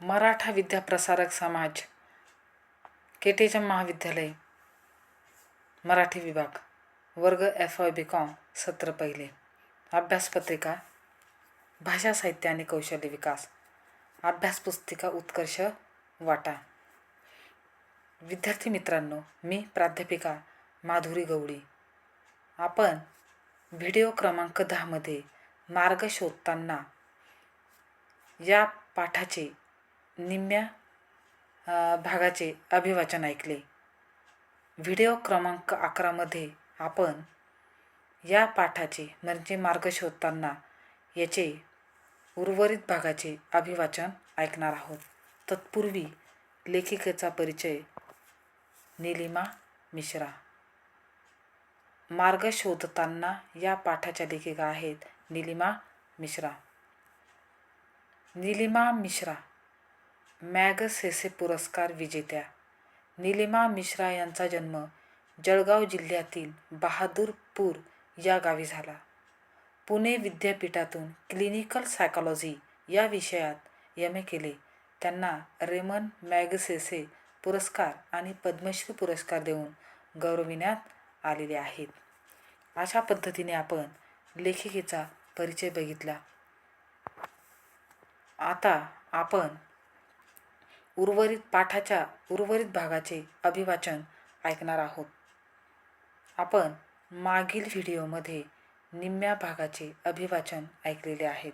मराठा विद्याप्रसारक समाज केटेच्या महाविद्यालय मराठी विभाग वर्ग एफ वाय बी कॉम सत्र पहिले. अभ्यासपत्रिका भाषा साहित्य आणि कौशल्य विकास. अभ्यास पुस्तिका उत्कर्ष वाटा. विद्यार्थी मित्रांनो मी प्राध्यापिका माधुरी गवळी. आपण व्हिडिओ क्रमांक दहामध्ये मार्ग शोधताना या पाठाचे निम्म्या भागाचे अभिवाचन ऐकले. व्हिडिओ क्रमांक अकरामध्ये आपण या पाठाचे म्हणजे मार्ग शोधताना याचे उर्वरित भागाचे अभिवाचन ऐकणार आहोत. तत्पूर्वी लेखिकेचा परिचय निलिमा मिश्रा. मार्ग शोधताना या पाठाच्या लेखिका आहेत निलिमा मिश्रा. निलिमा मिश्रा मॅगसेसे पुरस्कार विजेत्या. निलिमा मिश्रा यांचा जन्म जळगाव जिल्ह्यातील बहादूरपूर या गावी झाला. पुणे विद्यापीठातून क्लिनिकल सायकॉलॉजी या विषयात एम ए केले. त्यांना रेमन मॅगसेसे पुरस्कार आणि पद्मश्री पुरस्कार देऊन गौरविण्यात आलेले आहेत. अशा पद्धतीने आपण लेखिकेचा परिचय बघितला. आता आपण उर्वरित पाठाच्या उर्वरित भागाचे अभिवाचन ऐकणार आहोत. आपण मागील व्हिडिओमध्ये निम्म्या भागाचे अभिवाचन ऐकलेले आहेत.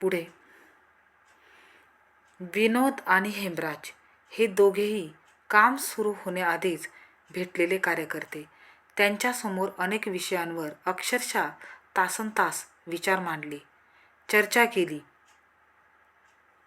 पुढे. विनोद आणि हेमराज हे दोघेही काम सुरू होण्याआधीच भेटलेले कार्यकर्ते. त्यांच्यासमोर अनेक विषयांवर अक्षरशः तासनतास विचार मांडले. चर्चा केली.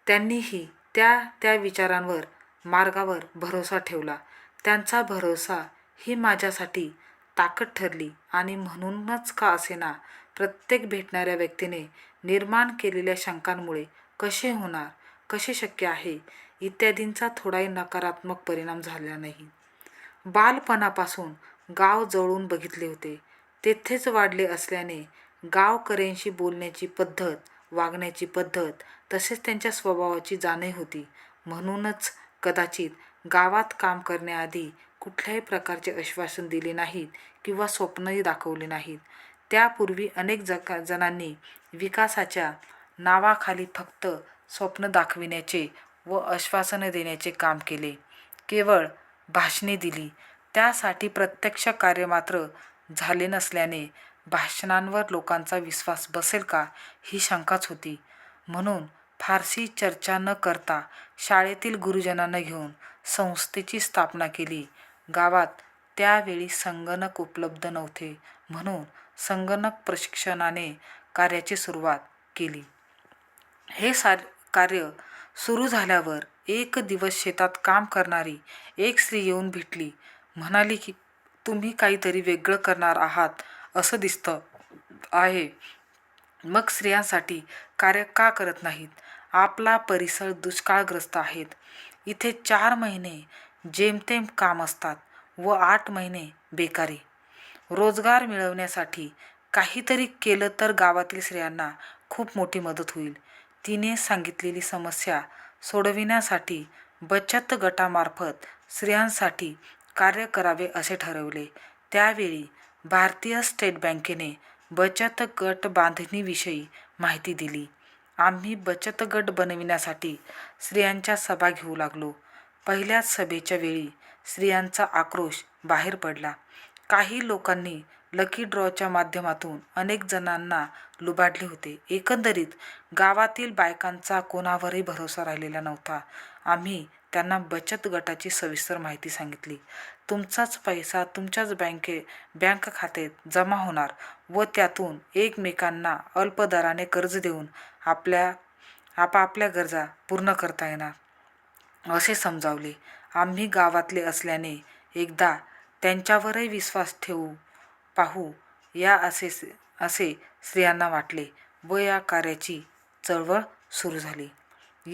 त्यांनीही त्या त्या विचारांवर मार्गावर भरोसा ठेवला. त्यांचा भरोसा ही माझ्यासाठी ताकद ठरली आणि म्हणूनच का असेना प्रत्येक भेटणाऱ्या व्यक्तीने निर्माण केलेल्या शंकांमुळे कसे होणार कसे शक्य आहे इत्यादींचा थोडाही नकारात्मक परिणाम झाला नाही. बालपणापासून गाव जवळून बघितले होते. तेथेच वाढले असल्याने गावकऱ्यांशी बोलण्याची पद्धत वागण्याची पद्धत तसेच त्यांच्या स्वभावाची जाणीव होती. म्हणूनच कदाचित गावात काम करण्याआधी कुठल्याही प्रकारचे आश्वासन दिले नाहीत किंवा स्वप्नही दाखवले नाहीत. त्यापूर्वी अनेक जका जणांनी विकासाच्या नावाखाली फक्त स्वप्न दाखविण्याचे व आश्वासनं देण्याचे काम केले. केवळ भाषणे दिली. त्यासाठी प्रत्यक्ष कार्य मात्र झाले नसल्याने भाषणांवर लोकांचा विश्वास बसेल का? ही शंकाच होती. म्हणून फारशी चर्चा न करता शाळेतील गुरुजनांना घेऊन संस्थेची स्थापना केली. गावात त्यावेळी संगणक उपलब्ध नव्हते म्हणून संगणक प्रशिक्षणाने कार्याची सुरुवात केली. हे सार कार्य सुरू झाल्यावर एक दिवस शेतात काम करणारी एक स्त्री येऊन भेटली. म्हणाली की तुम्ही काहीतरी वेगळं करणार आहात. असं दिसतं आहे. मग स्त्रियांसाठी कार्य का करत नाहीत? आपला परिसर दुष्काळग्रस्त आहेत. इथे चार महिने जेमतेम काम असतात व आठ महिने बेकारी. रोजगार मिळवण्यासाठी काहीतरी केलं तर गावातील स्त्रियांना खूप मोठी मदत होईल. तिने सांगितलेली समस्या सोडविण्यासाठी बचत गटामार्फत स्त्रियांसाठी कार्य करावे असे ठरवले. त्यावेळी भारतीय स्टेट बँकेने बचत गट बांधणीविषयी माहिती दिली. आम्ही बचत गट बनविण्यासाठी स्त्रियांच्या सभा घेऊ लागलो. पहिल्याच सभेच्या वेळी स्त्रियांचा आक्रोश बाहेर पडला. काही लोकांनी लकी ड्रॉच्या माध्यमातून अनेक जणांना लुबाडले होते. एकंदरीत गावातील बायकांचा कोणावरही भरोसा राहिलेला नव्हता. आम्ही त्यांना बचत गटाची सविस्तर माहिती सांगितली. तुमचाच पैसा तुमच्याच बँके बँक खात्यात जमा होणार व त्यातून एकमेकांना अल्प दराने कर्ज देऊन आपल्या आपापल्या गरजा पूर्ण करता येणार. असे समजावले. आम्ही गावातले असल्याने एकदा त्यांच्यावरही विश्वास ठेवू पाहू या असे असे स्त्रियांना वाटले व या कार्याची चळवळ सुरू झाली.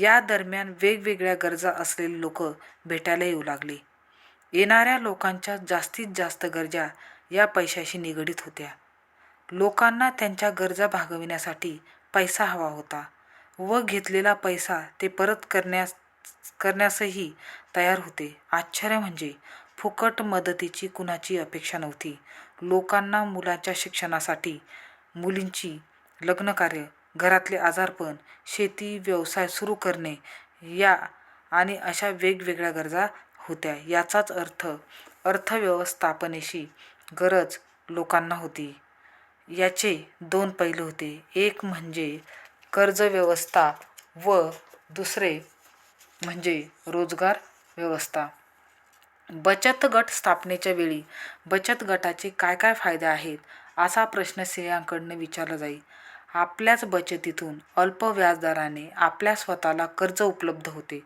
या दरम्यान वेगवेगळ्या गरजा असलेले लोक भेटायला येऊ लागले. येणाऱ्या लोकांच्या जास्तीत जास्त गरजा या पैशाशी निगडीत होत्या. लोकांना त्यांच्या गरजा भागविण्यासाठी पैसा हवा होता व घेतलेला पैसा ते परत करण्यास करण्यासही तयार होते. आश्चर्य म्हणजे फुकट मदतीची कुणाची अपेक्षा नव्हती. लोकांना मुलांच्या शिक्षणासाठी मुलींची लग्नकार्य घरातले आजारपण शेती व्यवसाय सुरू करणे या आणि अशा वेगवेगळ्या गरजा होत्या. याचाच अर्थ अर्थव्यवस्थापनेची गरज लोकांना होती. याचे दोन पैलू होते. एक म्हणजे कर्ज व्यवस्था व दुसरे म्हणजे रोजगार व्यवस्था. बचत गट स्थापनेच्या वेळी बचत गटाचे काय काय फायदे आहेत? असा प्रश्न स्त्रियांकडनं विचारला जाई. आपल्याच बचतीतून अल्प व्याजदराने आपल्या स्वतःला कर्ज उपलब्ध होते.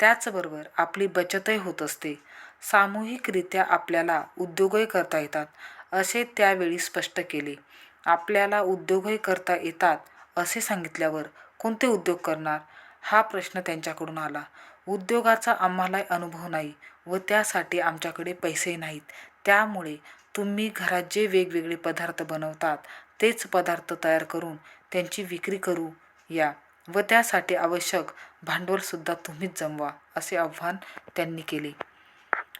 त्याचबरोबर आपली बचतही होत असते. सामूहिकरित्या आपल्याला उद्योगही करता येतात असे त्यावेळी स्पष्ट केले. आपल्याला उद्योगही करता येतात असे सांगितल्यावर कोणते उद्योग करणार? हा प्रश्न त्यांच्याकडून आला. उद्योगाचा आम्हालाही अनुभव नाही व त्यासाठी आमच्याकडे पैसे नाहीत. त्यामुळे तुम्ही घरात जे वेगवेगळे पदार्थ बनवतात तेच पदार्थ तयार करून त्यांची विक्री करू या व त्यासाठी आवश्यक भांडवलसुद्धा तुम्हीच जमवा असे आव्हान त्यांनी केले.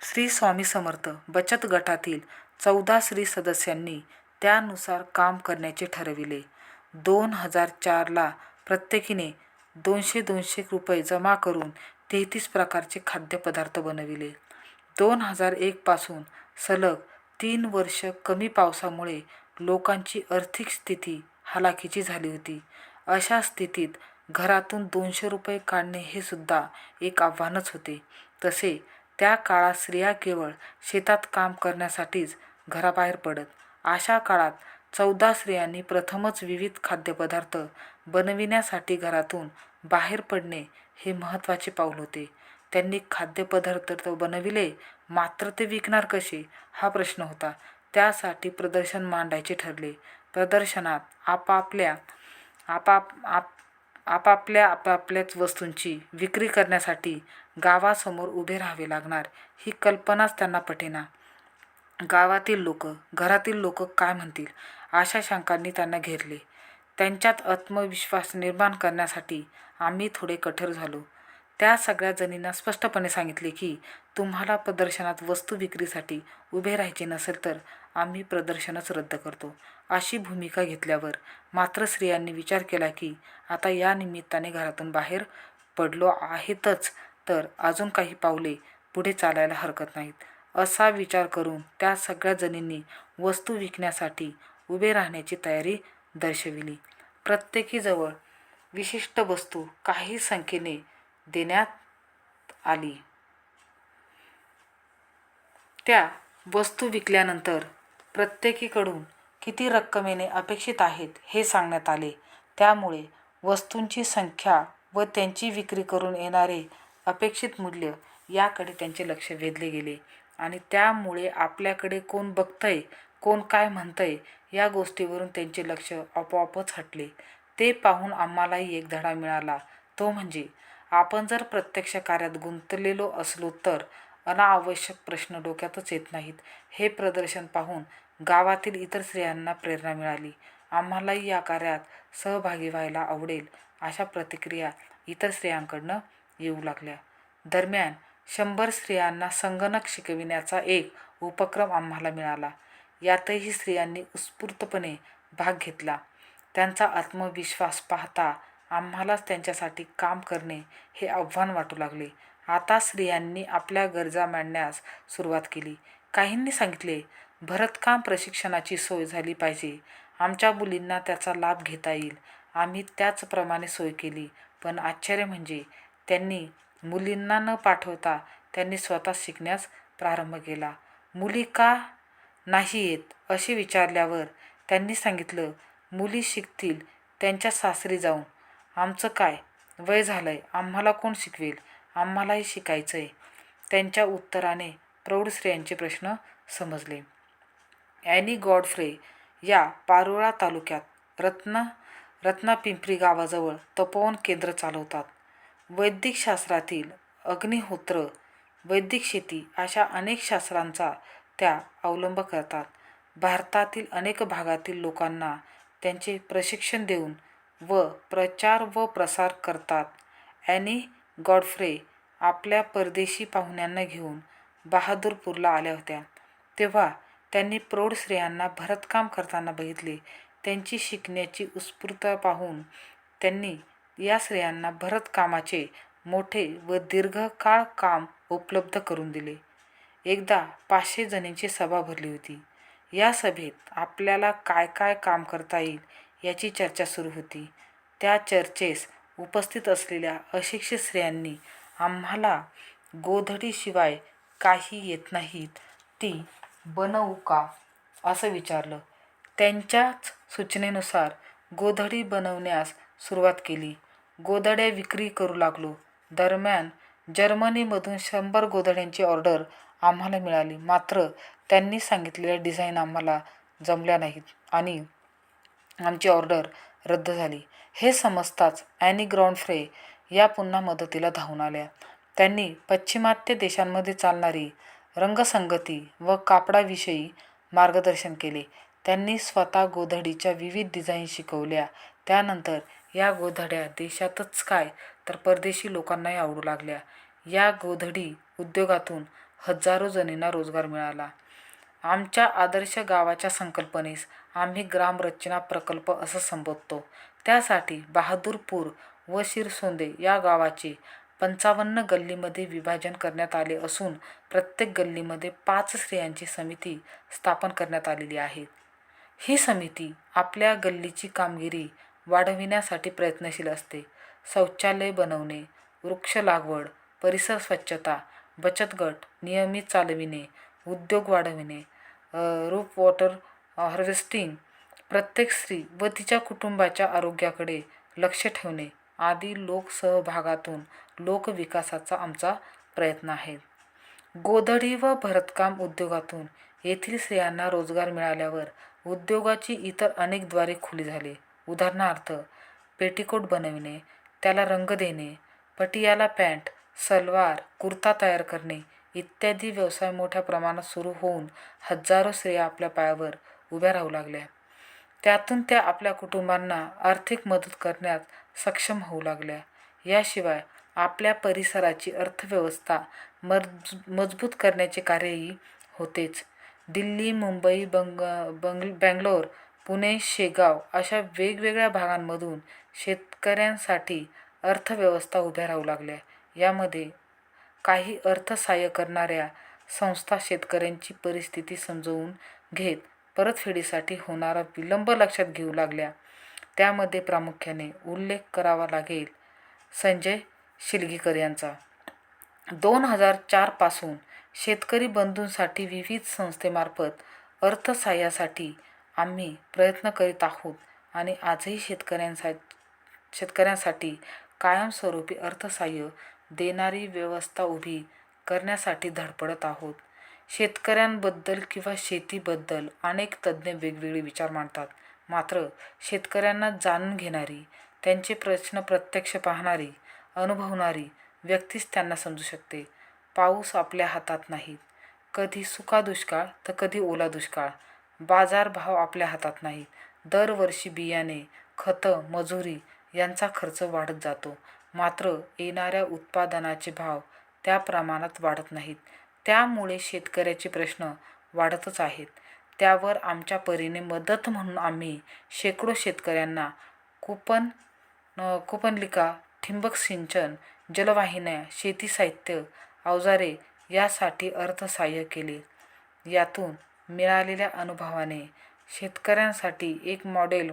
श्री स्वामी समर्थ बचत गटातील चौदा स्त्री सदस्यांनी त्यानुसार काम करण्याचे ठरविले. दोन हजार चारला प्रत्येकीने दोनशे दोनशे रुपये जमा करून तेहतीस प्रकारचे खाद्यपदार्थ बनविले. दोन हजार एकपासून सलग तीन वर्ष कमी पावसामुळे लोकांची आर्थिक स्थिती हालाखीची झाली होती. अशा स्थितीत घरातून दोनशे रुपये काढणे हे सुद्धा एक आव्हानच होते. तसे त्या काळात स्त्रिया केवळ शेतात काम करण्यासाठीच घराबाहेर पडत अशा काळात चौदा स्त्रियांनी प्रथमच विविध खाद्यपदार्थ बनविण्यासाठी घरातून बाहेर पडणे हे महत्त्वाचे पाऊल होते. त्यांनी खाद्यपदार्थ तर बनविले मात्र ते विकणार कसे? हा प्रश्न होता. त्यासाठी प्रदर्शन मांडायचे ठरले. प्रदर्शनात आपापल्या आपाप आप आपापल्या आपापल्याच वस्तूंची विक्री करण्यासाठी गावासमोर उभे राहावे लागणार ही कल्पनाच त्यांना पटेना. गावातील लोक घरातील लोक काय म्हणतील? अशा शंकांनी त्यांना घेरले. त्यांच्यात आत्मविश्वास निर्माण करण्यासाठी आम्ही थोडे कठोर झालो. त्या सगळ्या जणींना स्पष्टपणे सांगितले की तुम्हाला प्रदर्शनात वस्तू विक्रीसाठी उभे राहायचे नसेल तर आम्ही प्रदर्शनच रद्द करतो. अशी भूमिका घेतल्यावर मात्र स्त्रियांनी विचार केला की आता या निमित्ताने घरातून बाहेर पडलो आहेतच तर अजून काही पावले पुढे चालायला हरकत नाहीत. असा विचार करून त्या सगळ्या जणींनी वस्तू विकण्यासाठी उभे राहण्याची तयारी दर्शविली. प्रत्येकीजवळ विशिष्ट वस्तू काही संख्येने देण्यात आली. त्या वस्तू विकल्यानंतर प्रत्येकीकडून किती रक्कमेने अपेक्षित आहेत हे सांगण्यात आले. त्यामुळे वस्तूंची संख्या व त्यांची विक्री करून येणारे अपेक्षित मूल्य याकडे त्यांचे लक्ष वेधले गेले आणि त्यामुळे आपल्याकडे कोण बघतंय कोण काय म्हणतंय या गोष्टीवरून त्यांचे लक्ष आपोआपच हटले. ते पाहून आम्हालाही एक धडा मिळाला. तो म्हणजे आपण जर प्रत्यक्ष कार्यात गुंतलेलो असलो तर अनावश्यक प्रश्न डोक्यातच येत नाहीत. हे प्रदर्शन पाहून गावातील इतर स्त्रियांना प्रेरणा मिळाली. आम्हालाही या कार्यात सहभागी व्हायला आवडेल अशा प्रतिक्रिया इतर स्त्रियांकडनं येऊ लागल्या. दरम्यान शंभर स्त्रियांना संगणक शिकविण्याचा एक उपक्रम आम्हाला मिळाला. यातही स्त्रियांनी उत्स्फूर्तपणे भाग घेतला. त्यांचा आत्मविश्वास पाहता आम्हालाच त्यांच्यासाठी काम करणे हे आव्हान वाटू लागले. आता स्त्रियांनी आपल्या गरजा मांडण्यास सुरुवात केली. काहींनी सांगितले भरतकाम प्रशिक्षणाची सोय झाली पाहिजे. आमच्या मुलींना त्याचा लाभ घेता येईल. आम्ही त्याचप्रमाणे सोय केली. पण आश्चर्य म्हणजे त्यांनी मुलींना न पाठवता त्यांनी स्वतः शिकण्यास प्रारंभ केला. मुली का नाही येत असे विचारल्यावर त्यांनी सांगितलं मुली शिकतील त्यांच्या सासरी जाऊन. आमचं काय? वय झालं आहे आम्हाला कोण शिकवेल? आम्हालाही शिकायचं आहे त्यांच्या उत्तराने प्रौढ स्त्रियांचे प्रश्न समजले. ॲनी गॉडफ्रे या पारोळा तालुक्यात रत्न रत्नापिंपरी गावाजवळ तपोवन केंद्र चालवतात. वैदिकशास्त्रातील अग्निहोत्र वैदिक शेती अशा अनेक शास्त्रांचा त्या अवलंब करतात. भारतातील अनेक भागातील लोकांना त्यांचे प्रशिक्षण देऊन व प्रचार व प्रसार करतात. ॲनी गॉडफ्रे आपल्या परदेशी पाहुण्यांना घेऊन बहादूरपूरला आल्या होत्या, तेव्हा त्यांनी प्रौढ स्त्रियांना भरतकाम करताना बघितले. त्यांची शिकण्याची उत्स्फूर्तता पाहून त्यांनी या स्त्रियांना भरतकामाचे मोठे व दीर्घकाळ काम उपलब्ध करून दिले. एकदा पाचशे जणींची सभा भरली होती. या सभेत आपल्याला काय काय काम करता येईल याची चर्चा सुरू होती. त्या चर्चेस उपस्थित असलेल्या अशिक्षित स्त्रियांनी आम्हाला गोधडीशिवाय काही येत नाहीत, ती बनवू का, असं विचारलं. त्यांच्याच सूचनेनुसार गोधडी बनवण्यास सुरुवात केली. गोधड्या विक्री करू लागलो. दरम्यान जर्मनीमधून शंभर गोधड्यांची ऑर्डर आम्हाला मिळाली. मात्र त्यांनी सांगितलेल्या डिझाईन आम्हाला जमल्या नाहीत आणि आमची ऑर्डर रद्द झाली. हे समजताच ॲनी फ्रे या पुन्हा मदतीला धावून आल्या. त्यांनी पाश्चिमात्य देशांमध्ये चालणारी रंगसंगती व कापडाविषयी मार्गदर्शन केले. त्यांनी स्वतः गोधडीच्या विविध डिझाईन शिकवल्या. त्यानंतर या गोधड्या देशातच काय तर परदेशी लोकांनाही आवडू लागल्या. या गोधडी उद्योगातून हजारो जणींना रोजगार मिळाला. आमच्या आदर्श गावाच्या संकल्पनेस आम्ही ग्रामरचना प्रकल्प असं संबोधतो. त्यासाठी बहादूरपूर व शिरसोंदे या गावाचे पंचावन्न गल्लीमध्ये विभाजन करण्यात आले असून प्रत्येक गल्लीमध्ये पाच स्त्रियांची समिती स्थापन करण्यात आलेली आहे. ही समिती आपल्या गल्लीची कामगिरी वाढविण्यासाठी प्रयत्नशील असते. शौचालय बनवणे, वृक्ष लागवड, परिसर स्वच्छता, बचत गट नियमित चालविणे, उद्योग वाढविणे, रूप वॉटर हार्वेस्टिंग, प्रत्येक स्त्री व तिच्या कुटुंबाच्या आरोग्याकडे लक्ष ठेवणे आदी लोकसहभागातून लोकविकासाचा आमचा प्रयत्न आहे. गोधडी व भरतकाम उद्योगातून येथील स्त्रियांना रोजगार मिळाल्यावर उद्योगाची इतर अनेकद्वारे खुली झाली. उदाहरणार्थ पेटीकोट बनविणे, त्याला रंग देणे, पटियाला पॅन्ट सलवार, कुर्ता तयार करणे इत्यादी व्यवसाय मोठ्या प्रमाणात सुरू होऊन हजारो स्त्रिया आपल्या पायावर उभ्या राहू लागल्या. त्यातून त्या आपल्या कुटुंबांना आर्थिक मदत करण्यात सक्षम होऊ लागल्या. याशिवाय आपल्या परिसराची अर्थव्यवस्था मजबूत करण्याचे कार्यही होतेच. दिल्ली, मुंबई, बंगलोर, पुणे, शेगाव अशा वेगवेगळ्या भागांमधून शेतकऱ्यांसाठी अर्थव्यवस्था उभ्या राहू लागल्या. यामध्ये काही अर्थसहाय्य करणाऱ्या संस्था शेतकऱ्यांची परिस्थिती समजवून घेत परतफेडीसाठी होणारा विलंब लक्षात घेऊ लागल्या. त्यामध्ये प्रामुख्याने उल्लेख करावा लागेल संजय शिलगीकर यांचा. दोन हजार चारपासून शेतकरी बंधूंसाठी विविध संस्थेमार्फत अर्थसहाय्यासाठी आम्ही प्रयत्न करीत आहोत आणि आजही शेतकऱ्यांसा शेतकऱ्यांसाठी कायमस्वरूपी अर्थसहाय्य देणारी व्यवस्था उभी करण्यासाठी धडपडत आहोत. शेतकऱ्यांबद्दल किंवा शेतीबद्दल अनेक तज्ज्ञ वेगवेगळे विचार मांडतात. मात्र शेतकऱ्यांना जाणून घेणारी, त्यांचे प्रश्न प्रत्यक्ष पाहणारी, अनुभवणारी व्यक्तीच त्यांना समजू शकते. पाऊस आपल्या हातात नाहीत. कधी सुका दुष्काळ तर कधी ओला दुष्काळ. बाजारभाव आपल्या हातात नाहीत. दरवर्षी बियाणे, खतं, मजुरी यांचा खर्च वाढत जातो. मात्र येणाऱ्या उत्पादनाचे भाव त्या प्रमाणात वाढत नाहीत. त्यामुळे शेतकऱ्याचे प्रश्न वाढतच आहेत. त्यावर आमच्या परीने मदत म्हणून आम्ही शेकडो शेतकऱ्यांना कुपन कुपनलिका ठिबक सिंचन, जलवाहिन्या, शेती साहित्य, अवजारे यासाठी अर्थसहाय्य केले. यातून मिळालेल्या अनुभवाने शेतकऱ्यांसाठी एक मॉडेल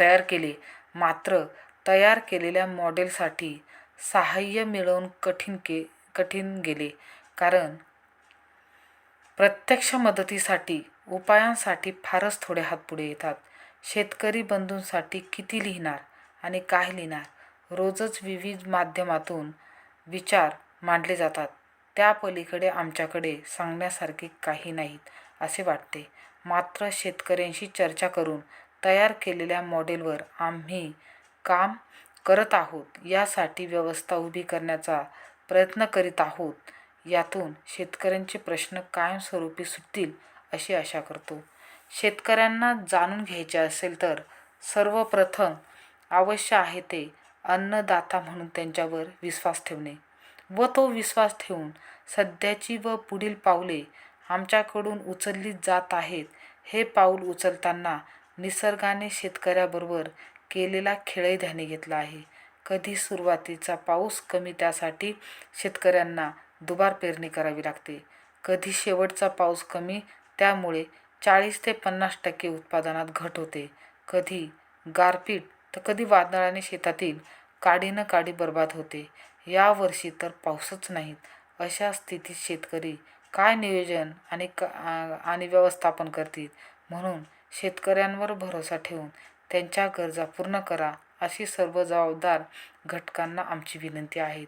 तयार केले. मात्र तयार केलेल्या मॉडेलसाठी सहाय्य मिळवून कठीण के कठीण गेले. कारण प्रत्यक्ष मदतीसाठी, उपायांसाठी फारच थोडे हात पुढे येतात. शेतकरी बंधूंसाठी किती लिहिणार आणि काय लिहिणार? रोजच विविध माध्यमातून विचार मांडले जातात. त्यापलीकडे आमच्याकडे सांगण्यासारखे काही नाहीत असे वाटते. मात्र शेतकऱ्यांशी चर्चा करून तयार केलेल्या मॉडेलवर आम्ही काम करत आहोत. यासाठी व्यवस्था उभी करण्याचा प्रयत्न करीत आहोत. यातून शेतकऱ्यांचे प्रश्न कायमस्वरूपी सुटतील अशी आशा करतो. शेतकऱ्यांना जाणून घ्यायचे असेल तर सर्वप्रथम आवश्य आहे ते अन्नदाता म्हणून त्यांच्यावर विश्वास ठेवणे व तो विश्वास ठेवून सध्याची व पुढील पावले आमच्याकडून उचलली जात आहेत हे पाऊल उचलताना निसर्गाने शेतकऱ्याबरोबर केलेला खेळही ध्याने घेतला आहे कधी सुरुवातीचा पाऊस कमी त्यासाठी शेतकऱ्यांना दुबार पेरणी करावी लागते. कधी शेवटचा पाऊस कमी त्यामुळे चाळीस ते पन्नास टक्के उत्पादनात घट होते. कधी गारपीट तर कधी वादळाने शेतातील काडीनं काडी बर्बाद होते. यावर्षी तर पाऊसच नाहीत अशा स्थितीत शेतकरी काय नियोजन आणि का आणि व्यवस्थापन करतील? म्हणून शेतकऱ्यांवर भरोसा ठेवून त्यांच्या गरजा पूर्ण करा. अशी सर्व जबाबदार घटकांना आमची विनंती आहे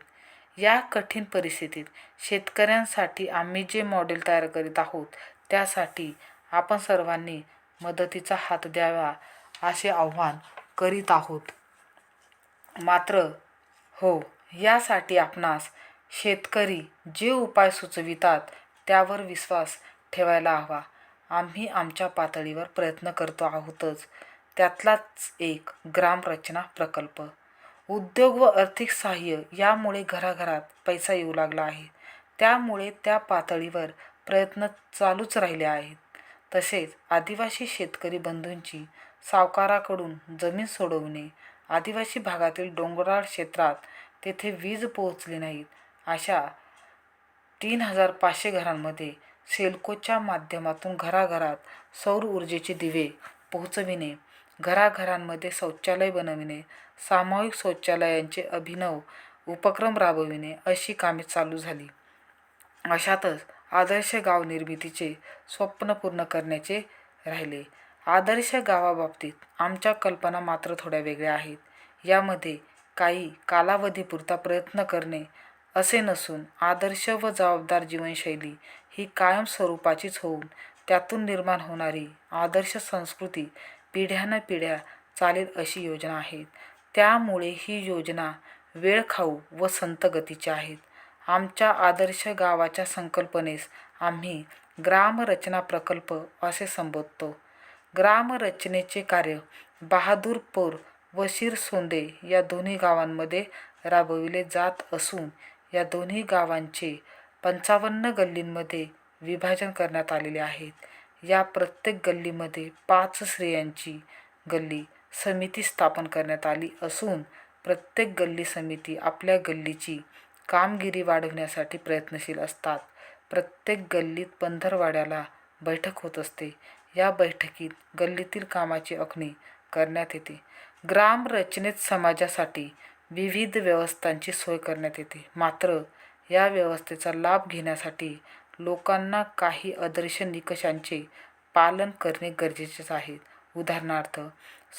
या कठीण परिस्थितीत शेतकऱ्यांसाठी आम्ही जे मॉडेल तयार करीत आहोत त्यासाठी आपण सर्वांनी मदतीचा हात द्यावा असे आव्हान करीत आहोत. मात्र हो यासाठी आपणास शेतकरी जे उपाय सुचवितात त्यावर विश्वास ठेवायला हवा. आम्ही आमच्या पातळीवर प्रयत्न करतो आहोतच. त्यातलाच एक ग्रामरचना प्रकल्प. उद्योग व आर्थिक सहाय्य यामुळे घराघरात पैसा येऊ लागला आहे. त्यामुळे त्या पातळीवर प्रयत्न चालूच राहिले आहेत. तसेच आदिवासी शेतकरी बंधूंची सावकाराकडून जमीन सोडवणे आदिवासी भागातील डोंगराळ क्षेत्रात तेथे वीज पोहोचली नाहीत अशा तीन हजार पाचशे घरांमध्ये सेल्कोच्या माध्यमातून घराघरात सौर ऊर्जेचे दिवे पोहोचविणे घराघरांमध्ये शौचालय बनविणे सामूहिक शौचालयांचे अभिनव उपक्रम राबविणे अशी कामे चालू झाली. अशातच आदर्श गाव निर्मितीचे स्वप्न पूर्ण करण्याचे राहिले. आदर्श गावाबाबतीत आमच्या कल्पना मात्र थोड्या वेगळ्या आहेत. यामध्ये काही कालावधीपुरता प्रयत्न करणे असे नसून आदर्श व जबाबदार जीवनशैली ही कायम स्वरूपाचीच होऊन त्यातून निर्माण होणारी आदर्श संस्कृती पिढ्यानपिढ्या चालेल अशी योजना आहेत. त्यामुळे ही योजना वेळखाऊ व संतगतीची आहेत. आमच्या आदर्श गावाच्या संकल्पनेस आम्ही ग्रामरचना प्रकल्प असे संबोधतो. ग्रामरचनेचे कार्य बहादूरपूर व शिरसोंदे या दोन्ही गावांमध्ये राबविले जात असून या दोन्ही गावांचे पंचावन्न गल्लींमध्ये विभाजन करण्यात आलेले आहेत. या प्रत्येक गल्लीमध्ये पाच स्त्रियांची गल्ली समिती स्थापन करण्यात आली असून प्रत्येक गल्ली समिती आपल्या गल्लीची कामगिरी वाढवण्यासाठी प्रयत्नशील असतात. प्रत्येक गल्लीत पंधरवाड्याला बैठक होत असते. या बैठकीत गल्लीतील कामाची आखणी करण्यात येते. ग्रामरचनेत समाजासाठी विविध व्यवस्थांची सोय करण्यात येते. मात्र या व्यवस्थेचा लाभ घेण्यासाठी लोकांना काही आदर्श निकषांचे पालन करणे गरजेचेच आहे. उदाहरणार्थ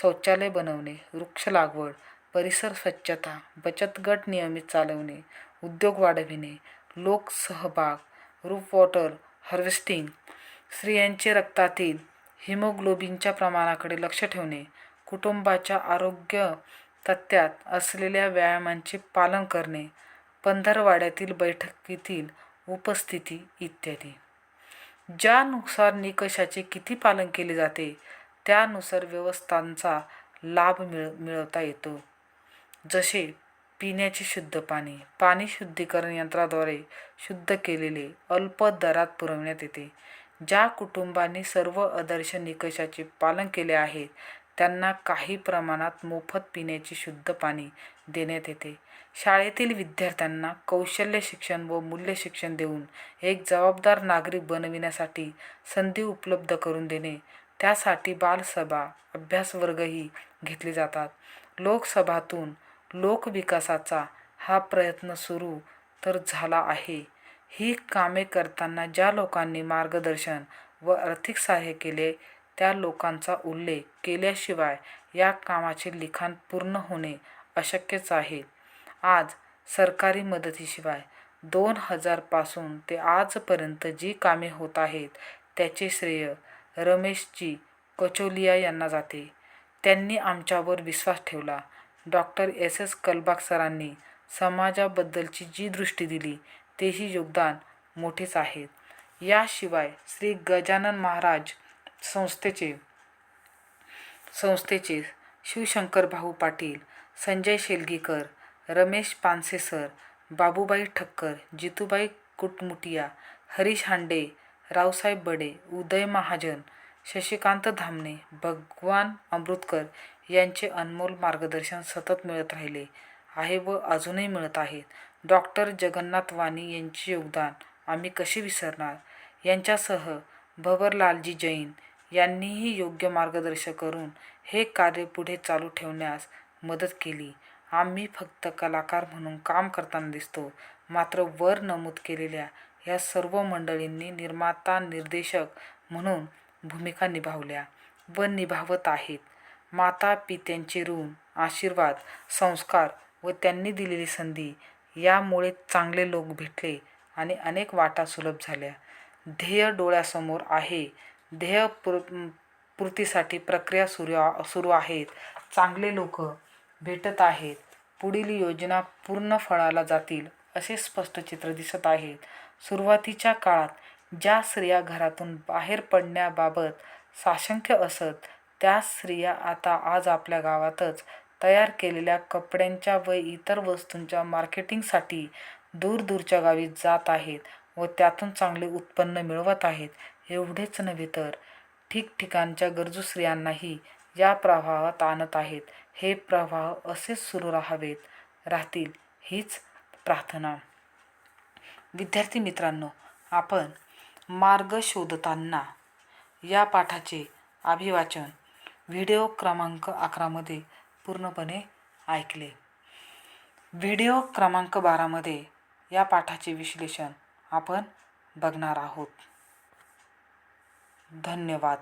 शौचालय बनवणे वृक्ष लागवड परिसर स्वच्छता बचत गट नियमित चालवणे उद्योग वाढविणे लोकसहभाग रूप वॉटर हार्वेस्टिंग स्त्रियांचे रक्तातील हिमोग्लोबिनच्या प्रमाणाकडे लक्ष ठेवणे कुटुंबाच्या आरोग्य तथ्यात असलेल्या व्यायामांचे पालन करणे पंधरवाड्यातील बैठकीतील उपस्थिती इत्यादी. ज्यानुसार निकषाचे किती पालन केले जाते त्यानुसार व्यवस्थांचा लाभ मिळ मिळवता येतो. जसे पिण्याचे शुद्ध पाणी पाणी शुद्धीकरण यंत्राद्वारे शुद्ध केलेले अल्प दरात पुरवण्यात येते. ज्या कुटुंबांनी सर्व आदर्श निकषाचे पालन केले आहे त्यांना काही प्रमाणात मोफत पिण्याचे शुद्ध पाणी देण्यात येते. शाळेतील विद्यार्थ्यांना कौशल्य शिक्षण व मूल्य शिक्षण देऊन एक जबाबदार नागरिक बनविण्यासाठी संधी उपलब्ध करून देणे. त्यासाठी बालसभा अभ्यासवर्गही घेतले जातात. लोकसभातून लोकविकासाचा हा प्रयत्न सुरू तर झाला आहे. ही कामे करताना ज्या लोकांनी मार्गदर्शन व आर्थिक सहाय्य केले त्या लोकांचा उल्लेख केल्याशिवाय या कामाचे लिखाण पूर्ण होणे अशक्यच आहे. आज सरकारी मदतीशिवाय दोन हजारपासून ते आजपर्यंत जी कामे होत आहेत त्याचे श्रेय रमेशजी कचोलिया यांना जाते. त्यांनी आमच्यावर विश्वास ठेवला. Doctor S. एस. कलबाग सरांनी समाजाबद्दलची जी दृष्टी दिली तेही योगदान मोठेच आहेत याशिवाय श्री गजानन महाराज संस्थेचे संस्थेचे शिवशंकर भाऊ पाटील संजय शेलगीकर रमेश पानसे सर बाबूबाई ठक्कर जितूबाई कुटमुटिया हरीश हांडे रावसाहेब बडे उदय महाजन शशिकांत धामणे भगवान अमृतकर यांचे अनमोल मार्गदर्शन सतत मिळत राहिले आहे व अजूनही मिळत आहेत. डॉक्टर जगन्नाथ वाणी यांचे योगदान आम्ही कसे विसरणार? यांच्यासह भवरलालजी जैन यांनीही योग्य मार्गदर्शन करून हे कार्य पुढे चालू ठेवण्यास मदत केली. आम्ही फक्त कलाकार म्हणून काम करताना दिसतो मात्र वर नमूद केलेल्या या सर्व मंडळींनी निर्माता निर्देशक म्हणून भूमिका निभावल्या व निभावत आहेत. माता पित्यांचे ऋण आशीर्वाद संस्कार व त्यांनी दिलेली संधी यामुळे चांगले लोक भेटले आणि अनेक वाटा सुलभ झाल्या. ध्येय डोळ्यासमोर आहे ध्येय पूर पूर्तीसाठी प्रक्रिया सुरू सुरू आहेत. चांगले लोक भेटत आहेत. पुढील योजना पूर्ण फळाला जातील असे स्पष्ट चित्र दिसत आहेत सुरुवातीच्या काळात ज्या स्त्रिया घरातून बाहेर पडण्याबाबत साशंक्य असत त्या स्त्रिया आता आज आपल्या गावातच तयार केलेल्या कपड्यांच्या व इतर वस्तूंच्या मार्केटिंगसाठी दूरदूरच्या गावी जात आहेत. व त्यातून चांगले उत्पन्न मिळवत आहेत एवढेच नव्हे तर ठिकठिकाणच्या गरजू स्त्रियांनाही या प्रवाहात आणत आहेत. हे प्रवाह असेच सुरू राहावेत राहतील हीच प्रार्थना. विद्यार्थी मित्रांनो आपण मार्ग शोधताना या पाठाचे अभिवाचन व्हिडिओ क्रमांक अकरामध्ये पूर्णपणे ऐकले. व्हिडिओ क्रमांक बारामध्ये या पाठाचे विश्लेषण आपण बघणार आहोत. धन्यवाद.